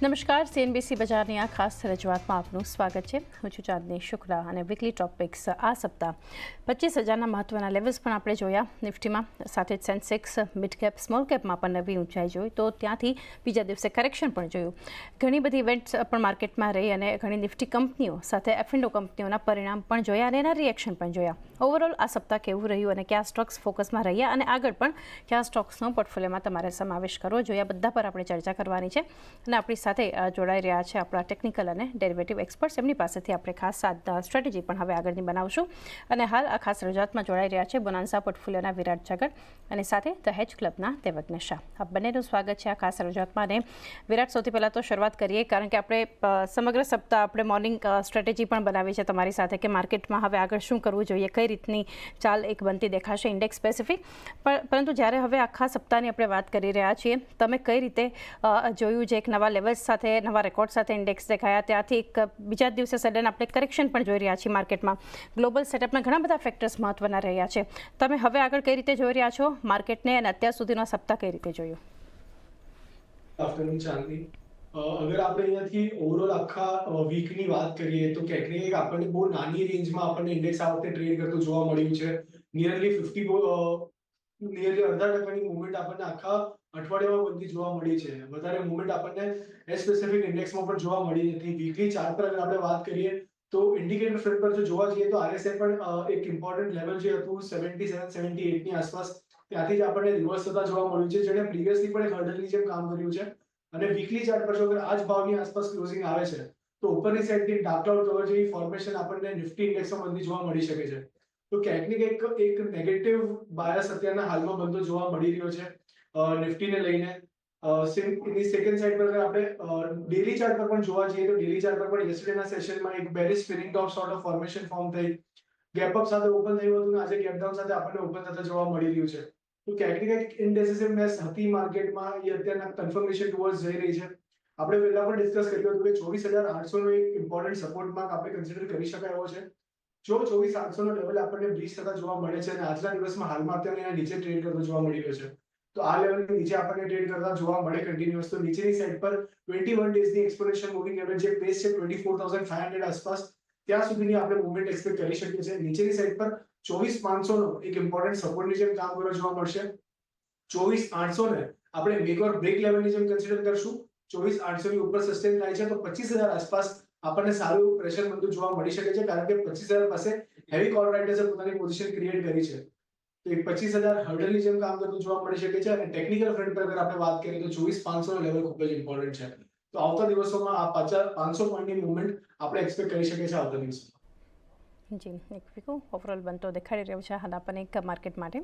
નમસ્કાર સીએનબીસી બજારની આ ખાસ રજૂઆતમાં આપનું સ્વાગત છે. હું છું ચાંદની શુક્લા અને વીકલી ટોપિક્સ આ સપ્તાહ. પચીસ હજારના મહત્વના લેવલ્સ પણ આપણે જોયા. નિફ્ટીમાં સાથે જ સેન્સેક્સ મિડ કેપ સ્મોલ કેપમાં પણ નવી ઊંચાઈ જોઈ તો ત્યાંથી બીજા દિવસે કરેક્શન પણ જોયું. ઘણી બધી ઇવેન્ટ્સ પણ માર્કેટમાં રહી અને ઘણી નિફ્ટી કંપનીઓ સાથે એફિન્ડો કંપનીઓના પરિણામ પણ જોયા અને એના રિએક્શન પણ જોયા. ઓવરઓલ આ સપ્તાહ કેવું રહ્યું અને કયા સ્ટોક્સ ફોકસમાં રહ્યા અને આગળ પણ કયા સ્ટોક્સનો પોર્ટફોલિયોમાં તમારે સમાવેશ કરવો જોઈએ બધા પર આપણે ચર્ચા કરવાની છે. અને આપણી સાથે જોડાઈ રહ્યા છે આપણા ટેકનિકલ અને ડેરિવેટિવ એક્સપર્ટ્સ એમની પાસેથી આપણે ખાસ સ્ટ્રેટેજી પણ હવે આગળની બનાવશું. અને હાલ આ ખાસ રજૂઆતમાં જોડાઈ રહ્યા છે બોનાન્સા પોર્ટફોલિયોના વિરાટ જગડ અને સાથે ધ હેજ ક્લબના દેવજ્ઞ શાહ. આ બંનેનું સ્વાગત છે આ ખાસ રજૂઆતમાં. અને વિરાટ, સૌથી પહેલાં તો શરૂઆત કરીએ, કારણ કે આપણે સમગ્ર સપ્તાહ આપણે મોર્નિંગ સ્ટ્રેટેજી પણ બનાવી છે તમારી સાથે કે માર્કેટમાં હવે આગળ શું કરવું જોઈએ, કઈ રીતની ચાલ એક બનતી દેખાશે ઇન્ડેક્સ સ્પેસિફિક પરંતુ જ્યારે હવે આખા સપ્તાહની આપણે વાત કરી રહ્યા છીએ, તમે કઈ રીતે જોયું છે એક નવા લેવલ્સ સાથે, નવા રેકોર્ડ સાથે ઇન્ડેક્સ દેખાયા. ત્યાંથી એક બીજા દિવસે સડન આપણે કરેક્શન પણ જોઈ રહ્યા છીએ માર્કેટમાં. ગ્લોબલ સેટઅપના ઘણા બધા ફેક્ટર્સ મહત્વના રહ્યા છે. તમે હવે આગળ કઈ રીતે જોઈ રહ્યા છો? માર્કેટને અને અત્યાર સુધીનો સપ્તાહ કઈ રીતે જોયું? અગર આપણે અહીંયાથી ઓવરઓલ આખા વીકની વાત કરીએ તો ક્યાંક આપણને બહુ નાની રેન્જમાં આપણને ઇન્ડેક્સ આ વખતે ટ્રેડ કરતું જોવા મળ્યું છે. નિયરલી ફિફ્ટી નિયરલી અડધા ટકાની મુવમેન્ટ આપણને આખા અઠવાડિયામાં બધી જોવા મળી છે. વધારે મુવમેન્ટ આપણને એ સ્પેસિફિક ઇન્ડેક્સમાં પણ જોવા મળી નથી. વીકલી ચાર્ટ પર આપણે વાત કરીએ તો ઇન્ડિકેટર ફ્રન્ટ પર જો જોવા જઈએ તો આરએસએ પણ એક ઇમ્પોર્ટન્ટ લેવલ જે હતું સેવન્ટી સેવન સેવન્ટી એટની આસપાસ, ત્યાંથી જ આપણને રિવર્સ થતા જોવા મળ્યું છે. જેણે પ્રીવિયસલી પણ એક હર્ડલની જેમ કામ કર્યું છે. અને વીકલી ચાર્ટ પર જો અગર આ જ ભાવની આસપાસ ક્લોઝિંગ આવે છે, તો ઉપરની સાઈડથી ડાર્ક કવર જેવી ફોર્મેશન આપણને નિફ્ટી ઇન્ડેક્સમાં બધી જોવા મળી શકે છે. તો ક્યાંક ને એક નેગેટિવ બાયસ અત્યારના હાલમાં બનતો જોવા મળી રહ્યો છે. નિફ્ટીને લઈને. સેમ એની સેકન્ડ સાઈડ પર આપણે ડેલી ચાર્ટ પર પણ જોવા જઈએ તો ડેલી ચાર્ટ પર પણ યસ્ટરડેના સેશનમાં એક very spinning top sort of formation form થઈ. ગેપ અપ સાથે ઓપન થયું હતું આજે ગેપ ડાઉન સાથે આપણને ઓપન થતા જોવા મળી રહ્યું છે. તો ક્યાંક ને ક્યાંક ઇનડેસિસિવનેસ હતી માર્કેટમાં, એ અત્યારના કન્ફર્મેશન ટુવર્ડ જઈ રહી છે. આપણે પહેલા પણ ડિસ્કસ કર્યું હતું કે ચોવીસ હજાર આઠસો નો એક ઇમ્પોર્ટન્ટ સપોર્ટ માર્ક આપણે કન્સિડર કરી શકાય એવો છે. જો ચોવીસ આઠસો નો લેવલ આપણને બ્રીચ થતા જોવા મળે છે અને આજના દિવસમાં હાલમાં અત્યારે નીચે ટ્રેડ કરતો જોવા મળી રહ્યો છે. તો આ લેવલની નીચે આપણને ટ્રેડ કરતા જોવા મળે કન્ટિન્યુઅસ તો નીચેની સાઈડ પર ટ્વેન્ટી વન ડેઝની એક્સપોનેન્શિયલ મૂવિંગ એવરેજ જે પેસ છે twenty four thousand five hundred આસપાસ, ત્યાં સુધીની આપણે મુવમેન્ટ એક્સપેક્ટ કરી શકીએ છીએ. નીચેની સાઈડ પર ચોવીસ પાંચસો નો એક ઇમ્પોર્ટન્ટ સપોર્ટની જેમ કામ કરવા જોવા મળશે. ચોવીસ આઠસો ને આપણે મેક ઓર બ્રેક લેવલની જેમ કન્સિડર કરશું. ચોવીસ આઠસો ની ઉપર સસ્ટેન થાય છે તો પચીસ હજાર આસપાસ આપણને સારું પ્રેશર બનતું જોવા મળી શકે છે, કારણ કે પચીસ હજાર પાસે હેવી કોલ પોતાની પોઝિશન ક્રિએટ કરી છે. તો એક પચીસ હજાર હર્ડલની જેમ કામ કરતું જોવા મળી શકે છે અને ટેકનિકલ ફ્રન્ટ પર અગર આપણે વાત કરીએ તો ચોવીસ પાંચસો લેવલ ખૂબ જ ઇમ્પોર્ટન્ટ છે. તો આવતા દિવસોમાં આ પચાસ પાંચસો પોઈન્ટની મુવમેન્ટ આપણે એક્સપેક્ટ કરી શકીએ છીએ આવતા દિવસોમાં. જી, એક વીકો ઓવરઓલ બનતો દેખાડી રહ્યો છે હાલ આપણને એક માર્કેટ માટે.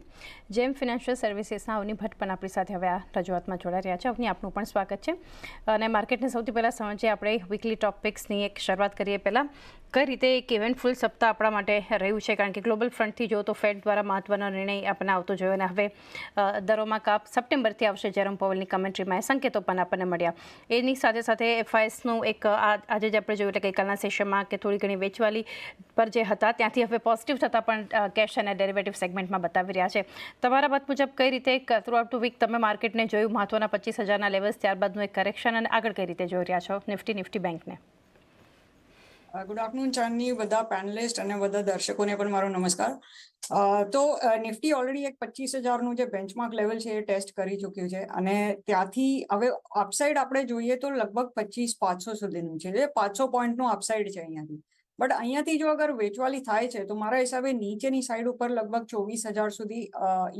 જેમ ફિનાન્શિયલ સર્વિસીસના અવની ભટ્ટ પણ આપણી સાથે હવે આ રજૂઆતમાં જોડાઈ રહ્યા છે. અવની આપનું પણ સ્વાગત છે. અને માર્કેટને સૌથી પહેલાં સમજીએ આપણે વીકલી ટોપિક્સની એક શરૂઆત કરીએ પહેલાં. કઈ રીતે એક ઇવેન્ટફુલ સપ્તાહ આપણા માટે રહ્યું છે? કારણ કે ગ્લોબલ ફ્રન્ટથી જો તો ફેડ દ્વારા મહત્વનો નિર્ણય આપણને આવતો જોયો અને હવે દરોમાં કાપ સપ્ટેમ્બરથી આવશે જેરમ પવલની કમેન્ટ્રીમાં એ સંકેતો પણ આપણને મળ્યા. એની સાથે સાથે એફઆઈએસનું એક આજે જ આપણે જોયું એટલે ગઈકાલના સેશનમાં કે થોડી ઘણી વેચવાલી પર જે હતા, ત્યાંથી હવે પોઝિટિવ થતાં પણ કેશ અને ડેરિવેટિવ સેગમેન્ટમાં બતાવી રહ્યા છે. તમારા મત મુજબ કઈ રીતે થ્રુ આઉટ ટુ વીક તમે માર્કેટને જોયું? મહત્વના પચીસ હજારના લેવલ્સ ત્યારબાદનું એક કરેક્શન અને આગળ કઈ રીતે જોઈ રહ્યા છો? નિફ્ટી નિફ્ટી બેંકને. Good afternoon Chandni. બધા પેનલિસ્ટ અને બધા દર્શકોને પણ મારો નમસ્કાર. તો નિફ્ટી ઓલરેડી એક પચીસ હજારનું જે બેન્ચમાર્ક લેવલ છે એ ટેસ્ટ કરી ચૂક્યું છે. અને ત્યાંથી હવે અપસાઇડ આપણે જોઈએ તો લગભગ પચીસ, પાંચસો સુધીનું છે. પાંચસો પોઈન્ટનું અપસાઇડ છે અહીંયાથી. બટ અહીંયાથી જો અગર વેચવાલી થાય છે, તો મારા હિસાબે નીચેની સાઈડ ઉપર લગભગ ચોવીસ હજાર સુધી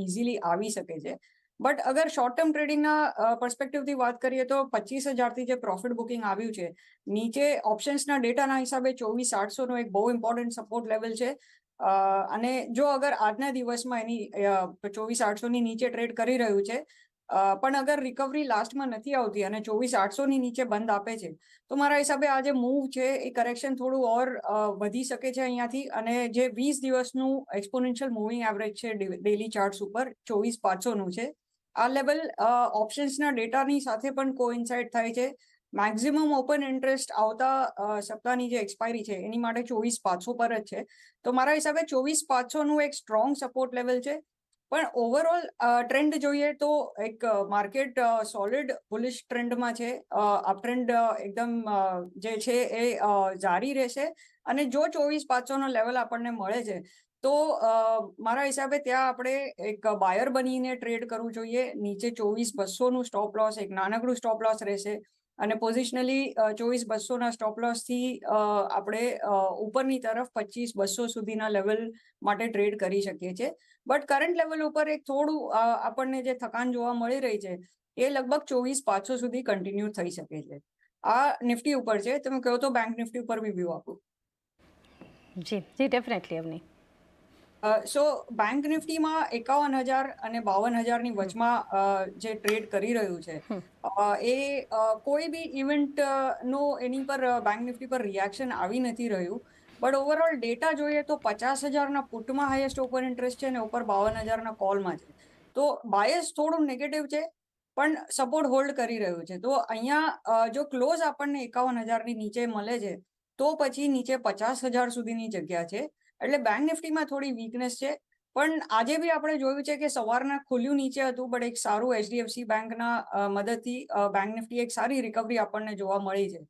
ઇઝીલી આવી શકે છે. બટ અગર શોર્ટ ટર્મ ટ્રેડિંગના પર્સપેક્ટિવથી વાત કરીએ તો પચીસ હજારથી જે પ્રોફિટ બુકિંગ આવ્યું છે, નીચે ઓપ્શન્સના ડેટાના હિસાબે ચોવીસ આઠસોનો એક બહુ ઇમ્પોર્ટન્ટ સપોર્ટ લેવલ છે. અને જો અગર આજના દિવસમાં એની ચોવીસ આઠસોની નીચે ટ્રેડ કરી રહ્યું છે પણ અગર રિકવરી લાસ્ટમાં નથી આવતી અને ચોવીસ આઠસો ની નીચે બંધ આપે છે, તો મારા હિસાબે આ જે મૂવ છે એ કરેક્શન થોડું ઓર વધી શકે છે અહીંયાથી અને જે વીસ દિવસનું એક્સપોનેન્શિયલ મૂવિંગ એવરેજ છે ડેલી ચાર્ટ્સ ઉપર ચોવીસ પાંચસોનું છે, આ લેવલ ઓપ્શન્સના ડેટાની સાથે પણ કોઇન્સાઇડ થાય છે. મેક્સિમમ ઓપન ઇન્ટરેસ્ટ આવતા સપ્તાહની જે એક્સપાયરી છે એની માટે ચોવીસ પાંચસો પર જ છે. તો મારા હિસાબે ચોવીસ પાંચસોનું એક સ્ટ્રોંગ સપોર્ટ લેવલ છે. પણ ઓવરઓલ ટ્રેન્ડ જોઈએ તો એક માર્કેટ સોલિડ બુલિશ ટ્રેન્ડમાં છે. અપ ટ્રેન્ડ એકદમ જે છે એ જારી રહેશે. અને જો ચોવીસ પાંચસોનો લેવલ આપણને મળે છે, તો મારા હિસાબે ત્યાં આપણે એક બાયર બનીને ટ્રેડ કરવું જોઈએ. નીચે ચોવીસ બસોનું સ્ટોપ લોસ એક નાનકડું સ્ટોપ લોસ રહેશે. અને પોઝિશનલી ચોવીસ બસોના સ્ટોપ લોસથી આપણે ઉપરની તરફ પચીસ બસો સુધીના લેવલ માટે ટ્રેડ કરી શકીએ છીએ. બટ કરંટ લેવલ ઉપર એક થોડું આપણને જે થકાન જોવા મળી રહી છે એ લગભગ ચોવીસ પાંચસો સુધી કન્ટિન્યુ થઈ શકે છે. આ નિફ્ટી ઉપર છે તમે કહો તો બેંક નિફ્ટી ઉપર બી વ્યૂ આપું. જી જી ડેફિનેટલી અવની. સો બેંક નિફ્ટીમાં એકાવન હજાર અને બાવન હજારની વચમાં જે ટ્રેડ કરી રહ્યું છે એ કોઈ બી ઇવેન્ટ નો એની પર બેંક નિફ્ટી પર રિએક્શન આવી નથી રહ્યું. બટ ઓવરઓલ ડેટા જોઈએ તો પચાસ હજારના પુટમાં હાઈએસ્ટ ઓપન ઇન્ટરેસ્ટ છે અને ઉપર બાવન હજારના કોલમાં છે. તો બાયસ થોડું નેગેટિવ છે, પણ સપોર્ટ હોલ્ડ કરી રહ્યું છે. તો અહીંયા જો ક્લોઝ આપણને એકાવન હજારની નીચે મળે છે, તો પછી નીચે પચાસ હજાર સુધીની જગ્યા છે. એટલે બેંક નિફ્ટીમાં થોડી વીકનેસ છે, પણ આજે બી આપણે જોયું છે કે સવારના ખુલ્યું નીચે હતું બટ એક સારું એચડીએફસી બેંકના મદદથી બેંક નિફ્ટી એક સારી રિકવરી આપણને જોવા મળી છે.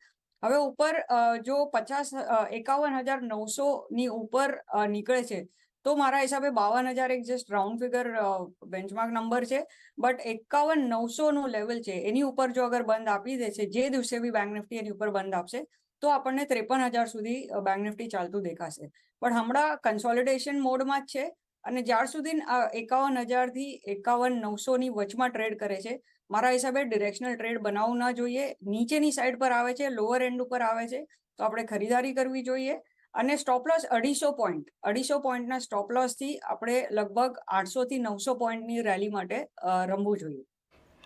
હવે ઉપર જો પચાસ એકાવન હજાર નવસો ની ઉપર નીકળે છે, તો મારા હિસાબે બાવન હજાર એક just round figure benchmark number છે. બટ એકાવન નવસો નું લેવલ છે, એની ઉપર જો અગર બંધ આપી દે છે, જે દિવસે બી બેંક નિફ્ટી એની ઉપર બંધ આપશે, તો આપણને ત્રેપન હજાર સુધી બેંક નિફ્ટી ચાલતું દેખાશે. પણ હમણાં કન્સોલિડેશન મોડમાં જ છે, અને જ્યાર સુધી એકાવન હજારથી એકાવન નવસોની વચમાં ટ્રેડ કરે છે મારા હિસાબે ડિરેક્શનલ ટ્રેડ બનાવવું ના જોઈએ. નીચેની સાઈડ પર આવે છે લોઅર એન્ડ ઉપર આવે છે, તો આપણે ખરીદારી કરવી જોઈએ. અને સ્ટોપલોસ અઢીસો પોઈન્ટ અઢીસો પોઈન્ટના સ્ટોપલોસથી આપણે લગભગ આઠસો થી નવસો પોઈન્ટની રેલી માટે રમવું જોઈએ.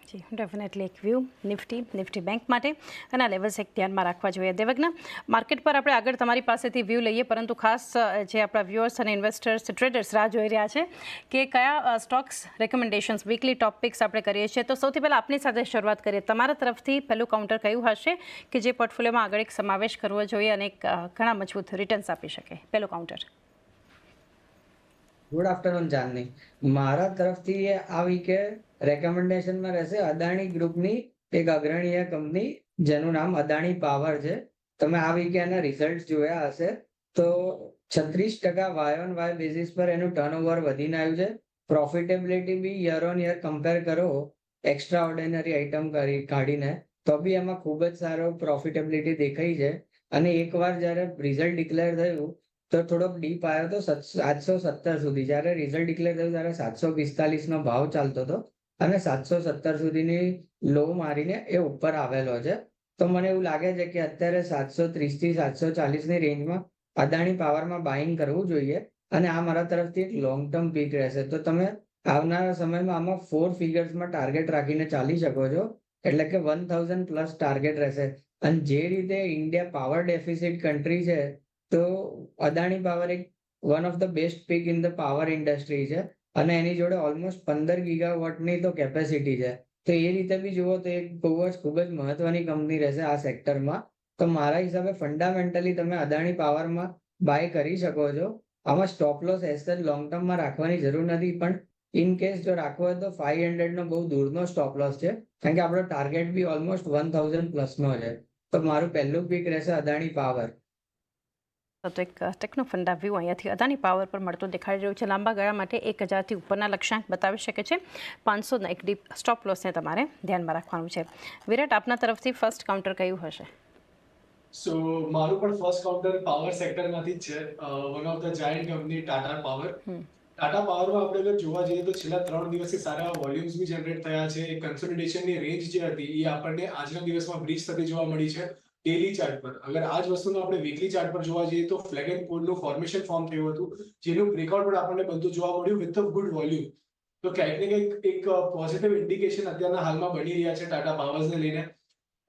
જી ડેફિનેટલી એક વ્યૂ નિફ્ટી નિફ્ટી બેંક માટે. અને આ લેવલ્સ એક ધ્યાનમાં રાખવા જોઈએ. દેવજ્ઞા માર્કેટ પર આપણે આગળ તમારી પાસેથી વ્યૂ લઈએ, પરંતુ ખાસ જે આપણા વ્યૂઅર્સ અને ઇન્વેસ્ટર્સ ટ્રેડર્સ રાહ જોઈ રહ્યા છે કે કયા સ્ટોક્સ રેકમેન્ડેશન્સ વીકલી ટોપિક્સ આપણે કરીએ છીએ. તો સૌથી પહેલાં આપની સાથે શરૂઆત કરીએ. તમારા તરફથી પહેલું કાઉન્ટર કયું હશે કે જે પોર્ટફોલિયોમાં આગળ એક સમાવેશ કરવો જોઈએ અને ઘણા મજબૂત રિટર્ન્સ આપી શકે? પહેલું કાઉન્ટર ગુડ આફ્ટરનૂન જાનની મારા તરફથી આ વીકે રેકમેન્ડેશનમાં રહેશે અદાણી ગ્રુપની એક અગ્રણીય કંપની જેનું નામ અદાણી પાવર છે. તમે આ વીકેના રિઝલ્ટ જોયા હશે. તો છત્રીસ ટકા વાય ઓન વાય બેઝિસ પર એનું ટર્નઓવર વધીને આવ્યું છે. પ્રોફિટેબિલિટી બી યર ઓન યર કમ્પેર કરો એક્સ્ટ્રા ઓર્ડિનરી આઇટમ કરી કાઢીને, તો બી એમાં ખૂબ જ સારો પ્રોફિટેબિલિટી દેખાઈ છે. અને એકવાર જ્યારે રિઝલ્ટ ડિક્લેર થયું, તો થોડોક ડીપ આવ્યો હતો સાતસો સત્તર સુધી. જ્યારે રિઝલ્ટ ડિક્લેર થયું, ત્યારે સાતસો પિસ્તાલીસ નો ભાવ ચાલતો હતો. અને સાતસો સત્તર સુધીની લો મારીને એ ઉપર આવેલો છે. તો મને એવું લાગે છે કે અત્યારે સાતસો ત્રીસથી સાતસો ચાલીસની રેન્જમાં અદાણી પાવરમાં બાઇંગ કરવું જોઈએ અને આ મારા તરફથી એક લોંગ ટર્મ પીક રહેશે. તો તમે આવનારા સમયમાં આમાં ફોર ફિગર્સમાં ટાર્ગેટ રાખીને ચાલી શકો છો. એટલે કે વન થાઉઝન્ડ પ્લસ ટાર્ગેટ રહેશે. અને જે રીતે ઇન્ડિયા પાવર ડેફિસિટ કન્ટ્રી છે, તો અદાણી પાવર એક one of the best pick in the power industry છે. અને એની જોડે ઓલમોસ્ટ પંદર ગીગાવોટની તો કેપેસિટી છે. તો એ રીતે બી જુઓ તો એક બહુ જ, ખૂબ જ મહત્વની કંપની રહેશે આ સેક્ટરમાં તો મારા હિસાબે ફંડામેન્ટલી તમે અદાણી પાવરમાં બાય કરી શકો છો. આમાં સ્ટોપ લોસ એસેટ લોંગ ટર્મમાં રાખવાની જરૂર નથી, પણ ઇન કેસ જો રાખવો હોય તો ફાઈવ હંડ્રેડનો બહુ દૂરનો સ્ટોપ લોસ છે. કારણ કે આપણો ટાર્ગેટ બી ઓલમોસ્ટ વન થાઉઝન્ડ પ્લસનો છે. તો મારું પહેલું પીક રહેશે અદાણી પાવર તો એક ટેકનો ફંડા વ્યૂ અહીંયાથી અદાની પાવર પર મળતો દેખાઈ રહ્યો છે. લાંબા ગાળા માટે એક હજારથી ઉપરના લક્ષ્યાંક બતાવી શકે છે. પાંચસોના એક ડીપ સ્ટોપ લોસને તમારે ધ્યાનમાં રાખવાનું છે. વિરાટ આપના તરફથી ફર્સ્ટ કાઉન્ટર કયું હશે? સો મારું પણ ફર્સ્ટ કાઉન્ટર પાવર સેક્ટરમાંથી જ છે. One of the giant company Tata power Tata પાવરમાં આપણે અગર જોવા જઈએ તો છેલ્લા ત્રણ દિવસથી સારા વોલ્યુમ્સ બી જનરેટ થયા છે. કન્સોલિડેશનની રેન્જ જે હતી એ આપણને આજના દિવસમાં બ્રીચ થતી જોવા મળી છે. ડેલી ચાર્ટ પર. અગર આ જ વસ્તુનો આપણે વીકલી ચાર્ટ પર જોવા જઈએ તો ફ્લેગ એન્ડ કોડનું ફોર્મેશન ફોર્મ થયું હતું, જેનું બ્રેકઆઉટ પણ આપણને બધું જોવા મળ્યું વિથ અ ગુડ વોલ્યુમ તો ક્યાંક ને ક્યાંક એક પોઝિટિવ ઇન્ડિકેશન અત્યારના હાલમાં બની રહ્યા છે ટાટા પાવર્સને લઈને.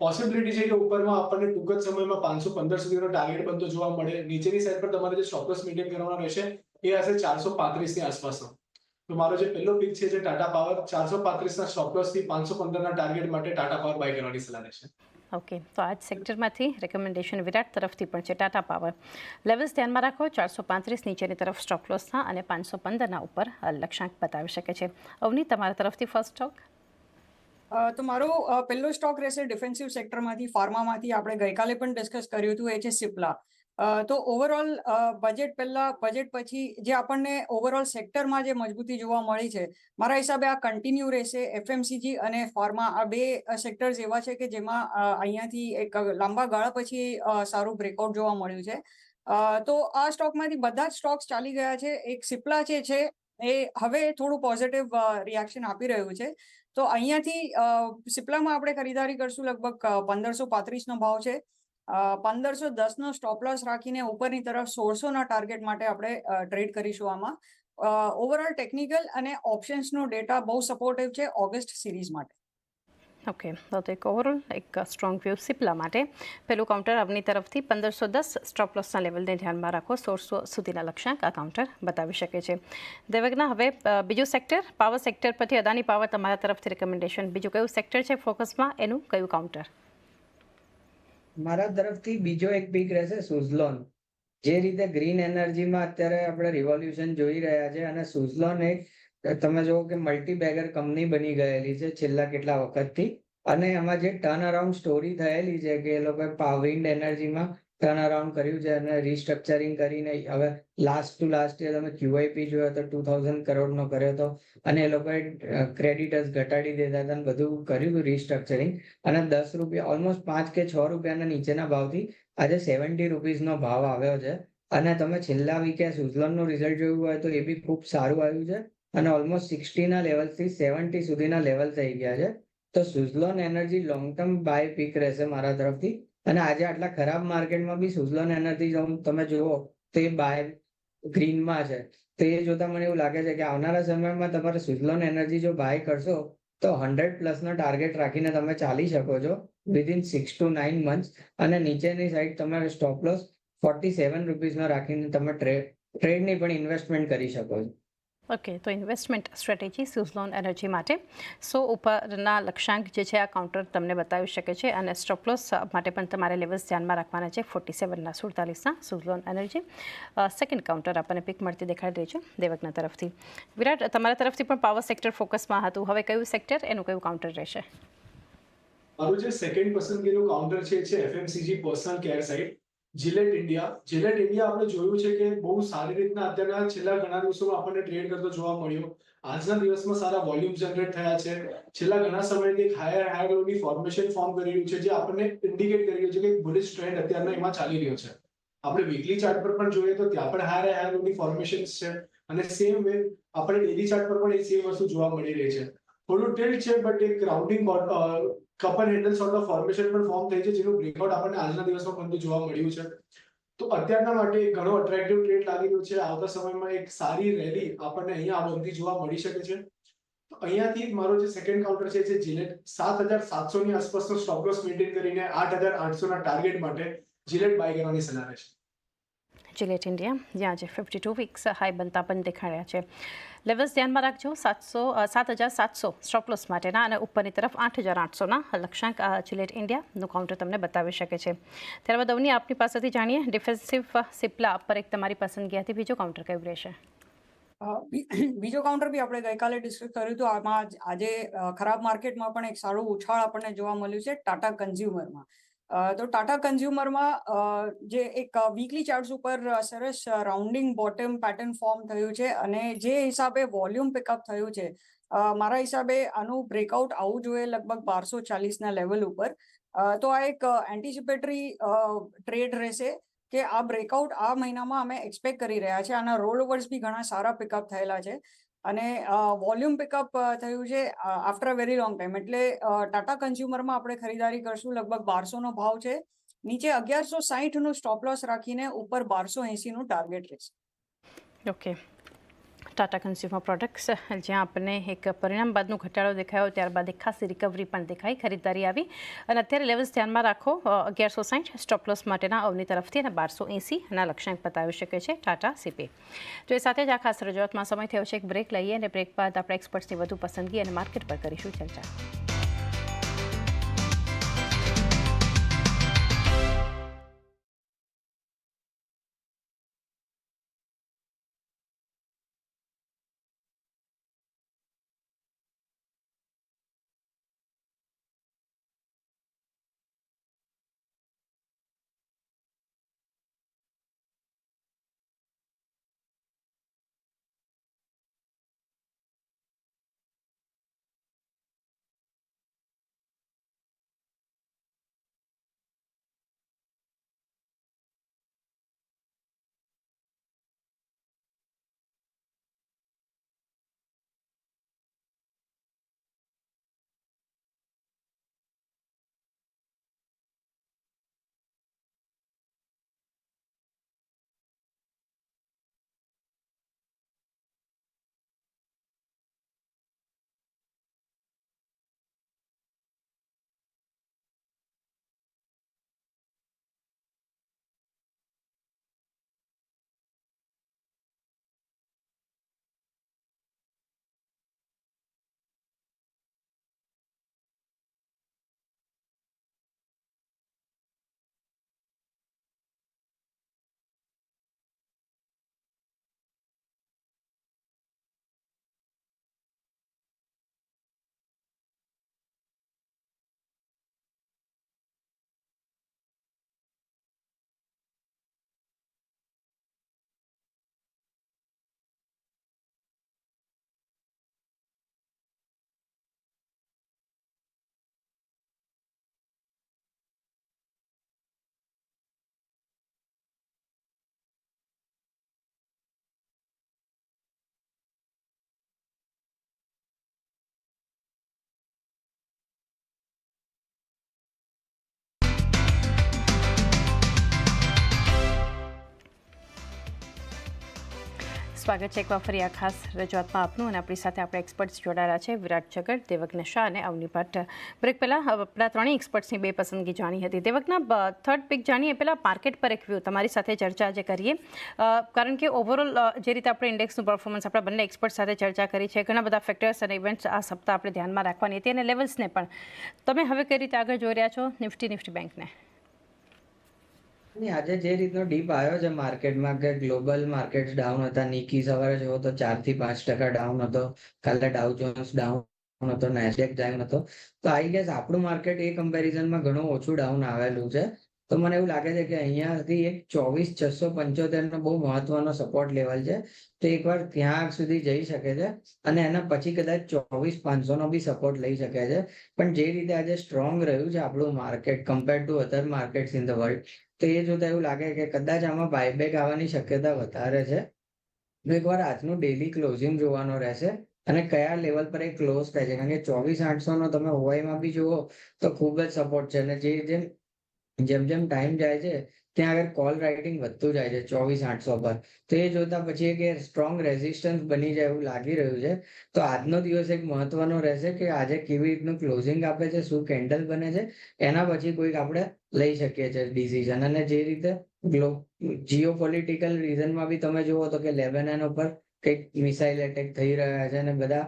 પોસિબિલિટી છે કે ઉપરમાં આપણને ટૂંક જ સમયમાં પાંચસો પંદર સુધીનો ટાર્ગેટ બનતો જોવા મળે. નીચેની સાઈડ પર તમારે જે સ્ટોપલોસ મેન્ટેન કરવાનો રહેશે, એ હશે ચારસો પાંત્રીસની આસપાસનો. તો મારો જે પહેલો પિક છે જે ટાટા પાવર ચારસો પાંત્રીસ ના સ્ટોપલોસથી પાંચસો પંદર ના ટાર્ગેટ માટે ટાટા પાવર બાય કરવાની સલાહ રહેશે. ઓકે તો આ જ સેક્ટરમાંથી રેકમેન્ડેશન વિરાટ તરફથી પણ છે ટાટા પાવર લેવલ્સ ધ્યાનમાં રાખો, ચારસો પાંત્રીસ નીચેની તરફ સ્ટોક લોસના અને પાંચસો પંદરના ઉપર લક્ષ્યાંક બતાવી શકે છે. અવની, તમારા તરફથી ફર્સ્ટ સ્ટોક તો મારો પહેલો સ્ટોક રહેશે ડિફેન્સિવ સેક્ટરમાંથી ફાર્મામાંથી આપણે ગઈકાલે પણ ડિસ્કસ કર્યું હતું, એ છે સિપ્લા તો ઓવરઓલ બજેટ પહેલા બજેટ પછી જે આપણને ઓવરઓલ સેક્ટરમાં જે મજબૂતી જોવા મળી છે, મારા હિસાબે આ કન્ટિન્યુ રહેશે એફએમસીજી અને ફાર્મા આ બે સેક્ટર્સ એવા છે કે જેમાં અહીંયાથી એક લાંબા ગાળા પછી સારું બ્રેકઆઉટ જોવા મળ્યું છે. તો આ સ્ટોકમાંથી બધા જ સ્ટોક્સ ચાલી ગયા છે. એક સિપ્લા જે છે, એ હવે થોડું પોઝિટિવ રિએક્શન આપી રહ્યું છે. તો અહીંયાથી સિપ્લામાં આપણે ખરીદારી કરશું લગભગ પંદરસો પાંત્રીસનો ભાવ છે. પંદરસો દસનો સ્ટોપ લોસ રાખીને ઉપરની તરફ સોળસોના ટાર્ગેટ માટે આપણે ટ્રેડ કરીશું આમાં. ઓવરઓલ ટેકનિકલ અને ઓપ્શન્સનો ડેટા બહુ સપોર્ટિવ છે ઓગસ્ટ સિરીઝ માટે. ઓકે તો એક ઓવરઓલ એક સ્ટ્રોંગ વ્યૂ સિપ્લા માટે. પેલું કાઉન્ટર આપની તરફથી પંદરસો દસ સ્ટોપ લોસના લેવલને ધ્યાનમાં રાખો, સોળસો સુધીના લક્ષ્યાંક આ કાઉન્ટર બતાવી શકે છે. દેવગના, હવે બીજું સેક્ટર પાવર સેક્ટર પરથી અદાની પાવર તમારા તરફથી રેકમેન્ડેશન બીજું કયું સેક્ટર છે ફોકસમાં એનું કયું કાઉન્ટર મારા તરફથી બીજો એક પીક રહેશે સુઝલોન જે રીતે ગ્રીન એનર્જીમાં અત્યારે આપણે રિવોલ્યુશન જોઈ રહ્યા છે અને સુઝલોન એક, તમે જુઓ કે મલ્ટીબેગર કંપની બની ગયેલી છે છેલ્લા કેટલા વખતથી. અને એમાં જે ટર્ન અરાઉન્ડ સ્ટોરી થયેલી છે કે એ લોકોએ વિન્ડ એનર્જીમાં ટર્ન અરાઉન્ડ કર્યું છે અને રિસ્ટ્રક્ચરિંગ કરીને હવે લાસ્ટ ટુ લાસ્ટ યર તમે ક્યુઆઈપી જોયો તો ટુ થાઉઝન્ડ કરોડનો કર્યો હતો. અને એ લોકોએ ક્રેડિટર્સ ઘટાડી દીધા હતા અને બધું કર્યું હતું રિસ્ટ્રક્ચરિંગ અને દસ રૂપિયા ઓલમોસ્ટ પાંચ કે છ રૂપિયાના નીચેના ભાવથી આજે સેવન્ટી રૂપીઝનો ભાવ આવ્યો છે. અને તમે છેલ્લા વીકે સુઝલોનનું રિઝલ્ટ જોયું હોય તો એ બી ખૂબ સારું આવ્યું છે. અને ઓલમોસ્ટ સિક્સટીના લેવલથી સેવન્ટી સુધીના લેવલ થઈ ગયા છે. તો Suzlon energy long term buy pick રહેશે મારા તરફથી. અને આજે આટલા ખરાબ માર્કેટમાં બી સુઝલોન એનર્જી તમે જુઓ, તે બાય ગ્રીનમાં છે. તો એ જોતા મને એવું લાગે છે કે આવનારા સમયમાં તમારે સુઝલન એનર્જી જો બાય કરશો, તો હંડ્રેડ પ્લસનો ટાર્ગેટ રાખીને તમે ચાલી શકો છો within six to nine month અને નીચેની સાઈડ તમે સ્ટોપ લોસ ફોર્ટી સેવન રૂપીઝમાં રાખીને તમે ટ્રેડ ટ્રેડની પણ ઇન્વેસ્ટમેન્ટ કરી શકો છો. ઓકે તો ઇન્વેસ્ટમેન્ટ સ્ટ્રેટેજી સ્યુઝલોન એનર્જી માટે. સો ઉપરના લક્ષ્યાંક જે છે, આ કાઉન્ટર તમને બતાવી શકે છે અને સ્ટોપલોસ માટે પણ તમારે લેવલ્સ ધ્યાનમાં રાખવાના છે. ફોર્ટી સેવનના સુડતાલીસના સ્યુઝલોન એનર્જી સેકન્ડ કાઉન્ટર આપણને પીક મળતી દેખાડી રહી છે દેવકના તરફથી. વિરાટ, તમારા તરફથી પણ પાવર સેક્ટર ફોકસમાં હતું. હવે કયું સેક્ટર એનું કયું કાઉન્ટર રહેશે? મારું જે સેકન્ડ પસંદગીનું કાઉન્ટર છે છે FMCG personal care side Gillette India. Gillette India આપણે જોયું છે કે બહુ સારી રીતના અત્યારના છેલ્લા ઘણા દિવસોમાં આપણને ટ્રેડ કરતો જોવા મળ્યો. આજના દિવસમાં સારા વોલ્યુમ જનરેટ થયા છે. છેલ્લા ઘણા સમયથી એક હાયર હાયર લોની ફોર્મેશન ફોર્મ કરી રહ્યું છે, જે આપણને ઇન્ડિકેટ કરી રહ્યું છે કે બુલિશ ટ્રેન્ડ અત્યારના એમાં ચાલી રહ્યો છે. આપણે વીકલી ચાર્ટ પર પણ જોઈએ તો ત્યાં પણ હાયર હાયર લોની ફોર્મેશન્સ છે. અને સેમ વે આપણે ડેલી ચાર્ટ પર પણ એ સેમ વસ્તુ જોવા મળી રહી છે. થોડું ટિલ્ટ છે બટ એક rounding cup and handle sort of formation પણ ફોર્મ થઈ છે, જેનું બ્રેકઆઉટ આપણને આજના દિવસમાં પણ જોવા મળ્યું છે. તો અત્યારના માટે ઘણો અટ્રેક્ટિવ ટ્રેડ લાગી રહ્યો છે. આવતા સમયમાં એક સારી રેલી આપણને અહીંયા આ બનતી જોવા મળી શકે છે. તો અહીંયાથી મારો જે સેકન્ડ કાઉન્ટર છે, જે જીલેટ સાત હજાર સાતસો ની આસપાસનો સ્ટોપ લોસ મેન્ટેન કરીને આઠ હજાર આઠસો ના ટાર્ગેટ માટે જીલેટ બાય કરવાની સલાહ રહેશે જિલેટ ઇન્ડિયા. જ્યાં આજે ફિફ્ટી ટુ વીક્સ હાઈ બનતા પણ દેખાડ્યા છે. લેવલ્સ ધ્યાનમાં રાખજો. સાતસો સાત હજાર સાતસો સ્ટોપલોસ માટેના અને ઉપરની તરફ આઠ હજાર આઠસોના લક્ષ્યાંક ચિલેટ ઇન્ડિયાનું કાઉન્ટર તમને બતાવી શકે છે. ત્યારબાદ અવની આપની પાસેથી જાણીએ. ડિફેન્સિવ સિપ્લા પર એક તમારી પસંદગી હતી બીજો કાઉન્ટર કયું રહેશે? બીજો કાઉન્ટર બી આપણે ગઈકાલે ડિસ્કસ કર્યું હતું. આમાં આજે ખરાબ માર્કેટમાં પણ એક સારું ઉછાળ આપણને જોવા મળ્યું છે. ટાટા કન્ઝ્યુમરમાં તો ટાટા કન્ઝ્યુમરમાં જે એક વીકલી ચાર્ટ્સ ઉપર સરસ રાઉન્ડિંગ બોટમ પેટર્ન ફોર્મ થયું છે અને જે હિસાબે વોલ્યુમ પિકઅપ થયું છે મારા હિસાબે આનું બ્રેકઆઉટ આવવું જોઈએ લગભગ બારસો ચાલીસના લેવલ ઉપર. તો આ એક એન્ટિસિપેટરી ટ્રેડ રહેશે કે આ બ્રેકઆઉટ આ મહિનામાં અમે એક્સપેક્ટ કરી રહ્યા છે. આના રોલ ઓવર્સ બી ઘણા સારા પિકઅપ થયેલા છે. અને વોલ્યુમ પિકઅપ થયું છે આફ્ટર વેરી લોંગ ટાઈમ એટલે ટાટા કન્ઝ્યુમરમાં આપણે ખરીદારી કરશું, લગભગ બારસોનો ભાવ છે. નીચે અગિયારસો સાહીઠનું સ્ટોપ લોસ રાખીને ઉપર બારસો એંસીનું ટાર્ગેટ રહેશે. ઓકે ટાટા કન્ઝ્યુમર પ્રોડક્ટ્સ જ્યાં આપણને એક પરિણામ બાદનો ઘટાડો દેખાયો, ત્યારબાદ એક ખાસી રિકવરી પણ દેખાઈ, ખરીદદારી આવી. અને અત્યારે લેવલ્સ ધ્યાનમાં રાખો અગિયારસો સાઠ સ્ટોપલોસ માટેના અવની તરફથી અને બારસો એંસીના લક્ષ્યાંક બતાવી શકે છે ટાટા સીપી તો એ સાથે જ આ ખાસ રજૂઆતમાં સમય થયો છે, એક બ્રેક લઈએ અને બ્રેક બાદ આપણે એક્સપર્ટ્સની વધુ પસંદગી અને માર્કેટ પર કરીશું ચર્ચા. સ્વાગત છે એકવાર ફરી આ ખાસ રજૂઆતમાં આપનું અને આપણી સાથે આપણે એક્સપર્ટ્સ જોડાયેલા છે વિરાટ જગત દેવજ્ઞ શાહ અને અવની ભટ્ટ. બ્રેક પહેલાં આપણા ત્રણેય એક્સપર્ટ્સની બે પસંદગી જાણી હતી. દેવકના થર્ડ પિક જાણીએ પહેલાં માર્કેટ પર એક વ્યૂ તમારી સાથે ચર્ચા આજે કરીએ. કારણ કે ઓવરઓલ જે રીતે આપણે ઇન્ડેક્સનું પરફોર્મન્સ આપણા બંને એક્સપર્ટ સાથે ચર્ચા કરી છે, ઘણા બધા ફેક્ટર્સ અને ઇવેન્ટ્સ આ સપ્તાહ આપણે ધ્યાનમાં રાખવાની હતી અને લેવલ્સને પણ. તમે હવે કઈ રીતે આગળ જોઈ રહ્યા છો? નિફ્ટી નિફ્ટી બેંકને. નહીં, આજે જે રીતનો ડીપ આવ્યો છે માર્કેટમાં કે ગ્લોબલ માર્કેટ ડાઉન હતા નિકી સવારે જોવો તો ચારથી પાંચ ટકા ડાઉન હતો કાલે ડાઉ જોન્સ ડાઉન હતો નેસ્ડેક ડાઉન હતો. તો આઈ ગેસ આપણું માર્કેટ એ કમ્પેરિઝનમાં ઘણું ઓછું ડાઉન આવેલું છે. તો મને એવું લાગે છે કે અહીંયાથી એક ચોવીસ છસો પંચોતેર નો બહુ મહત્વનો સપોર્ટ લેવલ છે. તો એકવાર ત્યાં સુધી જઈ શકે છે અને એના પછી કદાચ ચોવીસ પાંચસો નો બી સપોર્ટ લઈ શકે છે. પણ જે રીતે આજે સ્ટ્રોંગ રહ્યું છે આપણું market compare to other markets in the world તો એ જોતા એવું લાગે કે કદાચ આમાં બાયબેક આવવાની શક્યતા વધારે છે. એકવાર આજનું ડેલી ક્લોઝિંગ જોવાનો રહેશે અને કયા લેવલ પર એ ક્લોઝ થાય છે? કારણ કે ચોવીસ આઠસો નો તમે હોવાઈમાં બી જુઓ તો ખૂબ જ સપોર્ટ છે અને જે જેમ જેમ જેમ ટાઈમ જાય છે, ત્યાં આગળ કોલ રાઇટિંગ વધતું જાય છે, ચોવીસ આઠસો પર. તો એ જોતા પછી એક સ્ટ્રોંગ રેઝિસ્ટન્સ બની જાય એવું લાગી રહ્યું છે. તો આજનો દિવસ એક મહત્વનો રહેશે કે આજે કેવી રીતનું ક્લોઝિંગ આપે છે, શું કેન્ડલ બને છે, એના પછી કોઈક આપણે લઈ શકીએ છીએ ડિસિઝન અને જે રીતે ગ્લો જીઓ પોલિટિકલ રીઝનમાં બી તમે જુઓ તો કે લેબેનન ઉપર કંઈક મિસાઇલ એટેક થઈ રહ્યા છે અને બધા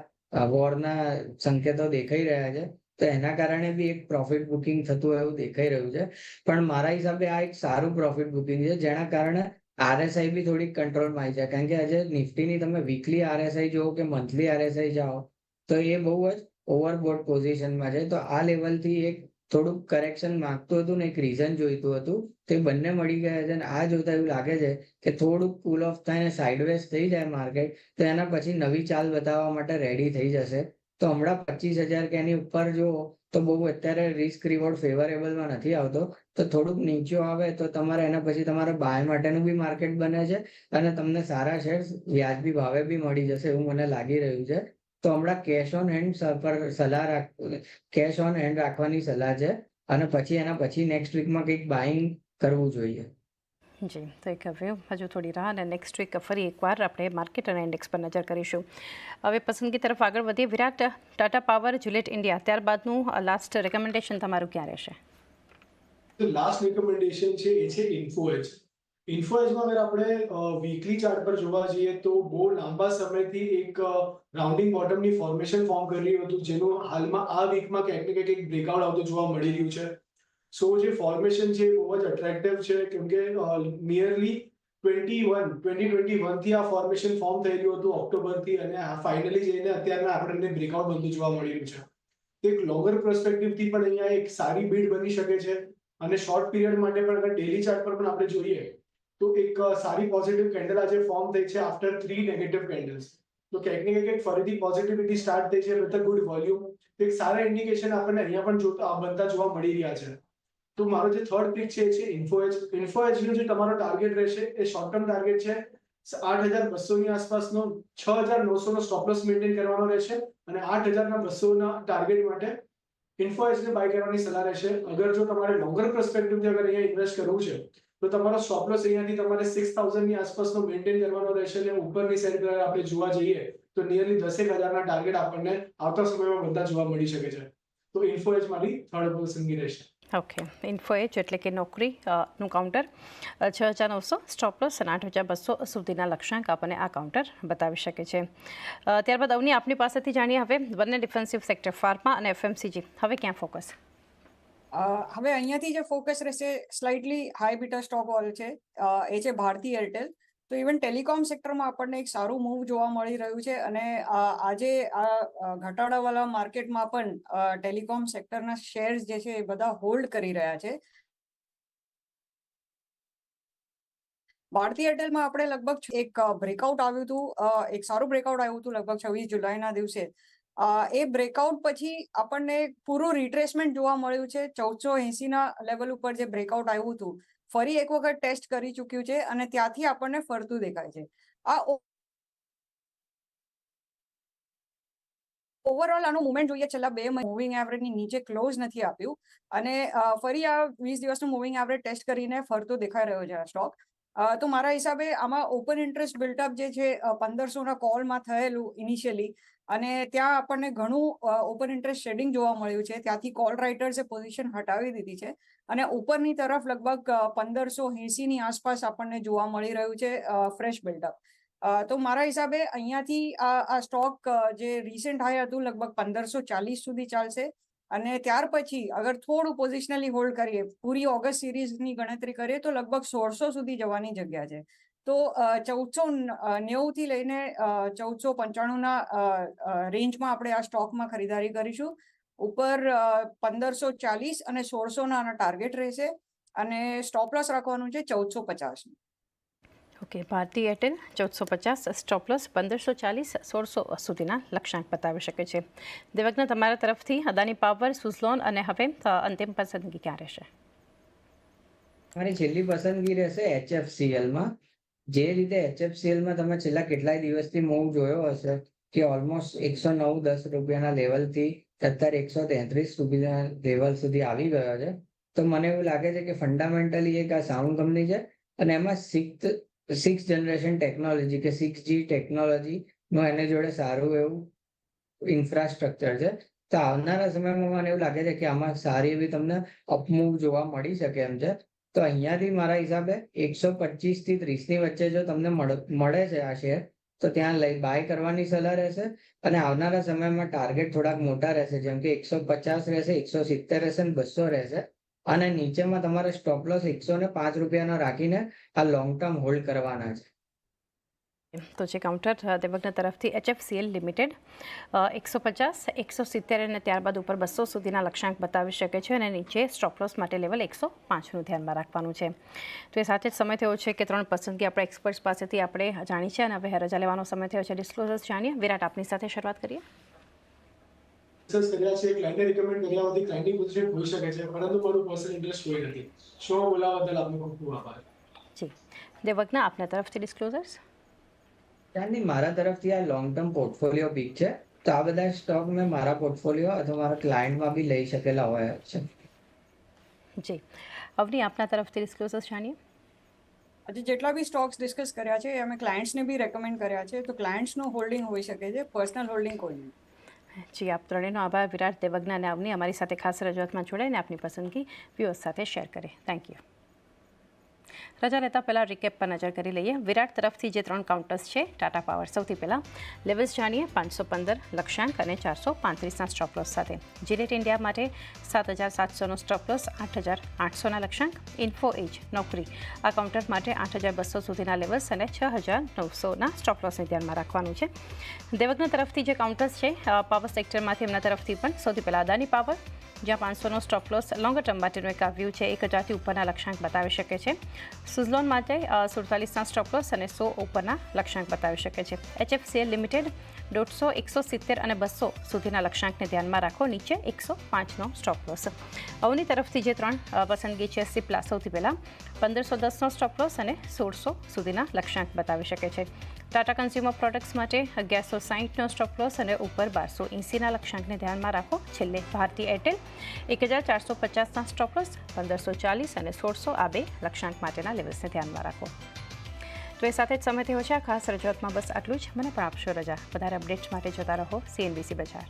વોરના સંકેતો દેખાઈ રહ્યા છે. તો એના કારણે બી એક પ્રોફિટ બુકિંગ થતું એવું દેખાઈ રહ્યું છે. પણ મારા હિસાબે આ એક સારું પ્રોફિટ બુકિંગ છે, જેના કારણે આરએસઆઈ બી થોડીક કંટ્રોલમાં આવી જાય કારણ કે આજે નિફ્ટીની તમે વીકલી આરએસઆઈ જુઓ કે મંથલી આરએસઆઈ જાઓ, તો એ બહુ જ ઓવરબોટ પોઝિશનમાં છે. તો આ લેવલથી એક થોડુંક કરેક્શન માંગતું હતું ને એક રીઝન જોઈતું હતું, તે બંને મળી ગયા છે. અને આ જોતા એવું લાગે છે કે થોડુંક કુલ ઓફ થાય ને સાઇડવેઝ થઈ જાય માર્કેટ તો એના પછી નવી ચાલ બતાવવા માટે રેડી થઈ જશે. તો હમણાં પચીસ હજાર કે એની ઉપર જો, તો બહુ અત્યારે રિસ્ક રિવોર્ડ ફેવરેબલમાં નથી આવતો. તો થોડુંક નીચો આવે તો તમારે એના પછી તમારે બાય માટેનું બી માર્કેટ બને છે અને તમને સારા શેર્સ વ્યાજબી ભાવે બી મળી જશે એવું મને લાગી રહ્યું છે. તો હમણાં કેશ ઓન હેન્ડ પર સલાહ કેશ ઓન હેન્ડ રાખવાની સલાહ છે અને પછી એના પછી નેક્સ્ટ વીકમાં કંઈક બાઇંગ કરવું જોઈએ. જી, તો એક વ્યૂ હજુ થોડી રાહ અને નેક્સ્ટ વીક ફરી એકવાર આપણે માર્કેટ અને ઇન્ડેક્સ પર નજર કરીશું. હવે પસંદગી તરફ આગળ વધીએ, વિરાટ ટાટા પાવર જુલેટ ઇન્ડિયા ત્યારબાદનું લાસ્ટ રેકમેન્ડેશન તમારું ક્યાં રહેશે? લાસ્ટ રેકમેન્ડેશન છે, એ છે ઇન્ફોએજ ઇન્ફોએજમાં અગર આપણે વીકલી ચાર્ટ પર જોવા જઈએ તો બહુ લાંબા સમયથી એક રાઉન્ડિંગ બોટમની ફોર્મેશન ફોર્મ કરી રહ્યું હતું, જેનું હાલમાં આ વીકમાં ક્યાંક ને ક્યાંક એક બ્રેકઆઉટ આવતું જોવા મળી રહ્યું છે. સો જે ફોર્મેશન છે બહુ જ અટ્રેક્ટિવ છે કેમ કે nearly twenty one twenty twenty વનથી આ ફોર્મેશન ફોર્મ રહ્યું હતું ઓક્ટોબરથી અને ફાઇનલી જઈને અત્યારના આપણને બ્રેકઆઉટ બનતું જોવા મળ્યું છે. એક લોંગર પર્સપેક્ટિવથી પણ અહીંયા એક સારી બીડ બની શકે છે, અને શોર્ટ પીરિયડ માટે પણ અગર ડેલી ચાર્ટ પર પણ આપણે જોઈએ, તો એક સારી પોઝિટિવ કેન્ડલ આજે ફોર્મ થઈ છે આફ્ટર થ્રી નેગેટિવ કેન્ડલ્સ તો ક્યાંક ને ક્યાંક ફરીથી પોઝિટિવિટી સ્ટાર્ટ થઈ છે વિથ અ ગુડ વોલ્યુમ એક સારા ઇન્ડિકેશન આપણને અહીંયા પણ જોતા, બનતા જોવા મળી રહ્યા છે. તો મારો જે થર્ડ પિક છે એ છે ઇન્ફોએજ ઇન્ફોએજનો જે તમારો ટાર્ગેટ રહેશે એ શોર્ટ ટર્મ ટાર્ગેટ છે. આઠ હજાર બસો ની આસપાસનો છ હજાર નવસો નો સ્ટોપલોસ મેન્ટેન કરવાનો રહેશે અને આઠ હજારના બસો ના ટાર્ગેટ માટે ઇન્ફોએજને બાય કરવાની સલાહ રહેશે. અગર જો તમારે લોંગર પર્સપેક્ટિવથી અગર અહીંયા ઇન્વેસ્ટ કરવું છે, તો તમારો સ્ટોપલોસ અહીંયાથી તમારે સિક્સ થાઉઝન્ડની આસપાસનો મેન્ટેન કરવાનો રહેશે અને ઉપરની સાઈડ પર આપણે જોવા જઈએ, તો નિયરલી દસેક હજારના ટાર્ગેટ આપણને આવતા સમયમાં બધા જોવા મળી શકે છે. તો ઇન્ફોએજ મારી થર્ડ પસંદગી રહેશે. ઓકે ઇન્ફો એજ એટલે કે નોકરી નું કાઉન્ટર છ હજાર નવસો સ્ટોપલોસ અને આઠ હજાર બસો સુધીના લક્ષ્યાંક આપણને આ કાઉન્ટર બતાવી શકે છે. ત્યારબાદ અવની આપની પાસેથી જાણીએ હવે બંને ડિફેન્સિવ સેક્ટર ફાર્મા અને એફએમસીજી હવે ક્યાં ફોકસ હવે અહીંયાથી જે ફોકસ રહેશે slightly high beta stock all છે. એ છે ભારતી એરટેલ તો ઇવન ટેલિકોમ સેક્ટરમાં આપણને એક સારું મૂવ જોવા મળી રહ્યું છે અને આજે આ ઘટાડાવાળા માર્કેટમાં પણ ટેલિકોમ સેક્ટરના શેર્સ જે છે એ બધા હોલ્ડ કરી રહ્યા છે. ભારતી એરટેલમાં આપણે લગભગ એક બ્રેકઆઉટ આવ્યું હતું એક સારું બ્રેકઆઉટ આવ્યું હતું લગભગ છવ્વીસ જુલાઈના દિવસે. એ બ્રેકઆઉટ પછી આપણને પૂરું રિટ્રેસમેન્ટ જોવા મળ્યું છે. ચૌદસો એસીના લેવલ ઉપર જે બ્રેકઆઉટ આવ્યું હતું. ફરી એક વખત ટેસ્ટ કરી ચૂક્યું છે અને ત્યાંથી આપણને ફરતું દેખાય છે. આ ઓવરઓલ આનું મુવમેન્ટ જોઈએ, છેલ્લા બે મૂવિંગ એવરેજની નીચે ક્લોઝ નથી આપ્યું. અને ફરી આ વીસ દિવસનું મૂવિંગ એવરેજ ટેસ્ટ કરીને ફરતો દેખાઈ રહ્યો છે આ સ્ટોક તો મારા હિસાબે આમાં ઓપન ઇન્ટરેસ્ટ બિલ્ટઅપ જે છે પંદરસો ના કોલમાં થયેલું ઇનિશિયલી અને ત્યાં આપણને ઘણું ઓપન ઇન્ટરેસ્ટ શેડિંગ જોવા મળ્યું છે. ત્યાંથી કોલ રાઇટર્સે પોઝિશન હટાવી દીધી છે અને ઉપરની તરફ લગભગ પંદરસો એંસીની આસપાસ આપણને જોવા મળી રહ્યું છે ફ્રેશ બિલ્ડઅપ તો મારા હિસાબે અહીંયાથી આ સ્ટોક જે રિસેન્ટ હાઈ હતું લગભગ પંદરસો ચાલીસ સુધી ચાલશે અને ત્યાર પછી અગર થોડું પોઝિશનલી હોલ્ડ કરીએ, પૂરી ઓગસ્ટ સિરીઝની ગણતરી કરીએ તો લગભગ સોળસો સુધી જવાની જગ્યા છે. તો ચૌદસો નેવું થી લઈને ચૌદસો પંચાણુંના રેન્જમાં આપણે આ સ્ટોકમાં ખરીદારી કરીશું. ઉપર પંદરસો ચાલીસ અને સોળસોના આના ટાર્ગેટ રહેશે અને સ્ટોપ લોસ રાખવાનું છે ચૌદસો પચાસ ઓકે ભારતી એરટેલ ચૌદસો પચાસ સ્ટોપ લોસ પંદરસો ચાલીસ સોળસો સુધીના લક્ષ્યાંક બતાવી શકે છે. દેવજ્ઞ તમારા તરફથી અદાની પાવર સુઝલોન અને હવે અંતિમ પસંદગી ક્યાં રહેશે? મારી છેલ્લી પસંદગી રહેશે એચએફસીએલમાં માં. જે રીતે એચએફસીએલમાં તમે છેલ્લા કેટલાય દિવસથી મૂવ જોયો હશે કે ઓલમોસ્ટ એકસો નવ, દસ રૂપિયાના લેવલથી અત્યારે એકસો તેત્રીસ સુધીના લેવલ સુધી આવી ગયો છે. તો મને એવું લાગે છે કે ફંડામેન્ટલી એક આ સાઉન્ડ કંપની છે અને એમાં સિક્સ સિક્સ જનરેશન ટેકનોલોજી કે સિક્સ જી ટેકનોલોજીનું એને જોડે સારું એવું ઇન્ફ્રાસ્ટ્રક્ચર છે. તો આવનારા સમયમાં મને એવું લાગે છે કે આમાં સારી એવી તમને અપમૂવ જોવા મળી શકે એમ છે. તો અહીંયાથી મારા હિસાબે એકસો પચીસથી ત્રીસની વચ્ચે જો તમને મળે છે આ શેર તો ત્યાં લઈ બાય કરવાની સલાહ રહેશે અને આવનારા સમયમાં ટાર્ગેટ થોડાક મોટા રહેશે, જેમ કે એકસો પચાસ રહેશે, એકસો સિત્તેર રહેશે અને બસો રહેશે. અને નીચેમાં તમારે સ્ટોપ લોસ એકસો ને પાંચ રૂપિયાનો રાખીને આ લોંગ ટર્મ હોલ્ડ કરવાના છે. તો જે કાઉન્ટર દેવગના તરફથી એચએફસીએલ લિમિટેડ એકસો પચાસ એકસો સિત્તેર અને ત્યારબાદ ઉપર બસો સુધીના લક્ષ્યાંક બતાવી શકે છે અને નીચે સ્ટોપલોસ માટે લેવલ એકસો પાંચનું ધ્યાનમાં રાખવાનું છે. તો એ સાથે જ સમય થયો છે કે ત્રણ પસંદગી આપણા એક્સપર્ટ્સ પાસેથી આપણે જાણી છે અને હવે રજા લેવાનો સમય થયો છે. ડિસ્ક્લોઝર્સ જાણીએ. વિરાટ આપની સાથે શરૂઆત કરીએ. રિસર્ચ કર્યા છે ક્લાયન્ટે રિકમેન્ડ કર્યા હોવાથી ક્લાયન્ટની પોઝિશન હોઈ શકે છે પરંતુ મારું પર્સનલ ઇન્ટરેસ્ટ કોઈ નથી. શો બોલાવા બદલ આપનો ખૂબ ખૂબ આભાર. જી. દેવગના આપના તરફથી ડિસ્ક્લોઝર્સ ત્યાંની મારા તરફથી આ લોંગ ટર્મ પોર્ટફોલિયો પીક છે. તો આ બધા સ્ટોક મેં મારા પોર્ટફોલિયો અથવા મારા ક્લાયન્ટમાં બી લઈ શકેલા હોય છે. જી. અવની આપના તરફથી ડિસ્ક્લોઝર્સ જાણીએ? આજે જેટલા બી સ્ટોક્સ ડિસ્કસ કર્યા છે એ અમે ક્લાયન્ટ્સને બી રેકમેન્ડ કર્યા છે. તો ક્લાયન્ટ્સનું હોલ્ડિંગ હોઈ શકે છે પર્સનલ હોલ્ડિંગ કોઈ નહીં. જી આપ ત્રણેયનો આભાર. વિરાટ દેવજ્ઞ અને અવની અમારી સાથે ખાસ રજૂઆતમાં જોડાઈને આપની પસંદગી વ્યૂઅર્સ સાથે શેર કરે થેન્ક યુ રજા લેતા પહેલાં રિકેપ પર નજર કરી લઈએ. વિરાટ તરફથી જે ત્રણ કાઉન્ટર્સ છે ટાટા પાવર સૌથી પહેલાં લેવલ્સ જાણીએ પાંચસો પંદર, લક્ષ્યાંક અને ચારસો પાંત્રીસના સ્ટોપલોસ સાથે. જીરેટ ઇન્ડિયા માટે સાત હજાર સાતસોનો સ્ટોપલોસ આઠ હજાર આઠસોના લક્ષ્યાંક. ઇન્ફો એજ નોકરી. આ કાઉન્ટર માટે આઠ હજાર બસો સુધીના લેવલ્સ અને છ હજાર નવસોના સ્ટોપલોસને ધ્યાનમાં રાખવાનું છે. દેવગના તરફથી જે કાઉન્ટર્સ છે પાવર સેક્ટરમાંથી એમના તરફથી પણ સૌથી પહેલાં અદાની પાવર જ્યાં પાંચસોનો સ્ટોપ લોસ લોંગર ટર્મ માટેનું એક આવ્યું વ્યૂ છે. એક હજારથી ઉપરના લક્ષ્યાંક બતાવી શકે છે. સુઝલોન માટે સુડતાલીસના સ્ટોપ લોસ અને સો ઉપરના લક્ષ્યાંક બતાવી શકે છે. એચએફસીએલ લિમિટેડ દોઢસો એકસો સિત્તેર અને બસો સુધીના લક્ષ્યાંકને ધ્યાનમાં રાખો. નીચે એકસો પાંચનો સ્ટોપ અવની તરફથી જે ત્રણ પસંદગી છે સિપ્લા સૌથી પહેલાં પંદરસો દસનો સ્ટોપ લોસ અને સોળસો સુધીના લક્ષ્યાંક બતાવી શકે છે. ટાટા કન્ઝ્યુમર પ્રોડક્ટ્સ માટે અગિયારસો સાહીઠનો સ્ટોપ લોસ અને ઉપર બારસો એંસીના લક્ષ્યાંકને ધ્યાનમાં રાખો. છેલ્લે ભારતી એરટેલ એક હજાર ચારસો પચાસના સ્ટોપ લોસ પંદરસો ચાલીસ અને સોળસો આ બે લક્ષ્યાંક માટેના લેવલ્સને ધ્યાનમાં રાખો. તો એ સાથે જ સમય થયો છે. આ ખાસ રજૂઆતમાં બસ આટલું જ. મને પણ આપશો રજા. વધારે અપડેટ્સ માટે જોતા રહો. સીએનબીસી બજાર